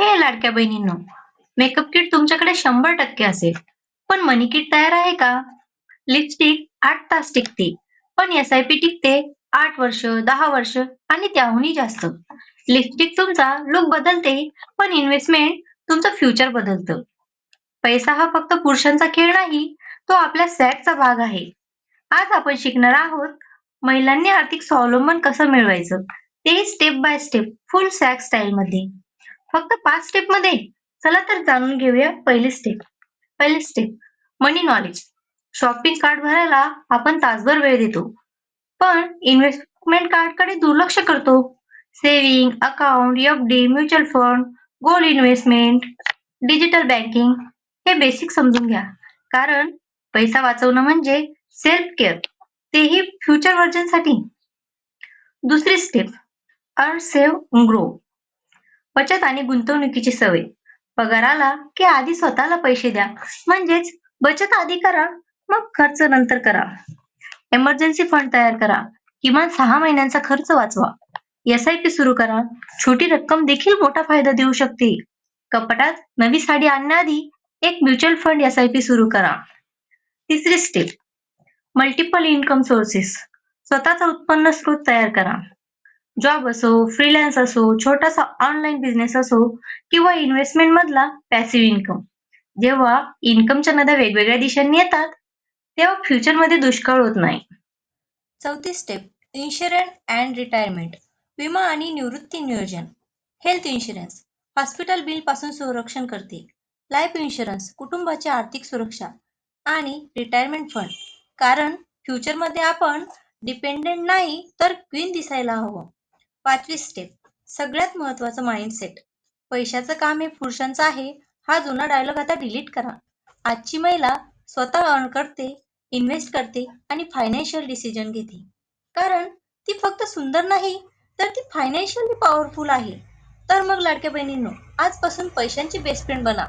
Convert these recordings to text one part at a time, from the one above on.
हे लाडक्या बहिणींनो makeup kit तुमच्याकडे शंभर टक्के असेल. पण मनी किट तयार आहे का? लिपस्टिक आठ तास टिकते. पण एस आय पी टिकते आठ वर्ष दहा वर्ष आणि त्याहूनही जास्त. लिपस्टिक तुमचा लुक बदलते पण इन्व्हेस्टमेंट तुमचं फ्युचर बदलतं. पैसा हा फक्त पुरुषांचा खेळ नाही तो आपल्या सॅटचा भाग आहे. आज आपण शिकणार आहोत महिलांनी आर्थिक स्वावलंबन कसं मिळवायचं? ते स्टेप बाय स्टेप फुल सॅक स्टाईल मध्ये. फक्त पाच स्टेपमध्ये. चला तर जाणून घेऊया पहिली स्टेप पहिली step money knowledge shopping card भरायला आपण तासभर वेळ देतो. पण इन्व्हेस्टमेंट कार्डकडे दुर्लक्ष करतो. Saving account F D mutual fund gold investment digital banking हे बेसिक समजून घ्या. कारण पैसा वाचवणं म्हणजे सेल्फ केअर तेही फ्युचर व्हर्जनसाठी दुसरी स्टेप अर्न सेव्ह ग्रो बचत आणि गुंतवणुकीची सवय. पगार आला की आधी स्वतःला पैसे द्या. म्हणजेच बचत आधी करा मग खर्च नंतर करा. एमर्जन्सी फंड तयार करा. किमान सहा महिन्यांचा खर्च वाचवा. एस आय पी सुरू करा. छोटी रक्कम देखील मोठा फायदा देऊ शकते. कपाटात नवी साडी आणण्याआधी एक mutual fund S I P सुरू करा. तिसरी स्टेप मल्टिपल इन्कम सोर्सेस स्वतःचा उत्पन्न स्रोत तयार करा. जॉब असो फ्रीलान्स असो छोटासा ऑनलाईन बिझनेस असो किंवा इन्व्हेस्टमेंट मधला पॅसिव्ह इन्कम जेव्हा इन्कमच्या नद्या वेगवेगळ्या दिशांनी येतात तेव्हा फ्युचरमध्ये दुष्काळ होत नाही. चौथी स्टेप इन्शुरन्स अँड रिटायरमेंट विमा आणि निवृत्ती नियोजन. हेल्थ इन्शुरन्स हॉस्पिटल बिलपासून संरक्षण करते. लाईफ इन्शुरन्स कुटुंबाची आर्थिक सुरक्षा आणि रिटायरमेंट फंड कारण फ्युचरमध्ये आपण डिपेंडेंट नाही तर क्वीन दिसायला हवं. पाचवी स्टेप सगळ्यात महत्वाचं माइंडसेट पैशाचं काम हे पुरुषांचं आहे. हा जुना डायलॉग आता डिलीट करा. आजची महिला स्वतः अर्न करते इन्व्हेस्ट करते आणि फायनान्शियल डिसिजन घेते. कारण ती फक्त सुंदर नाही तर ती फायनान्शियली पॉवरफुल आहे. तर मग लाडक्या बहिणींनो आजपासून पैशांची बेस्ट फ्रेंड बना.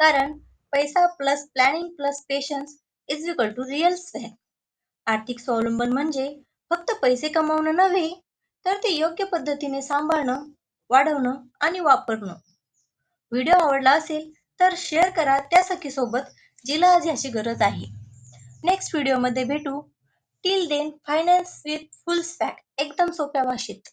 कारण पैसा plus planning plus patience is equal to real strength आर्थिक स्वावलंबन म्हणजे फक्त पैसे कमावणं नव्हे तर ते योग्य पद्धतीने सांभाळणं वाढवणं आणि वापरणं. व्हिडिओ आवडला असेल तर शेअर करा त्या सखीसोबत जिला आज ह्याची गरज आहे. नेक्स्ट व्हिडिओमध्ये भेटू. Till then finance with full स्पॅक. एकदम सोप्या भाषेत.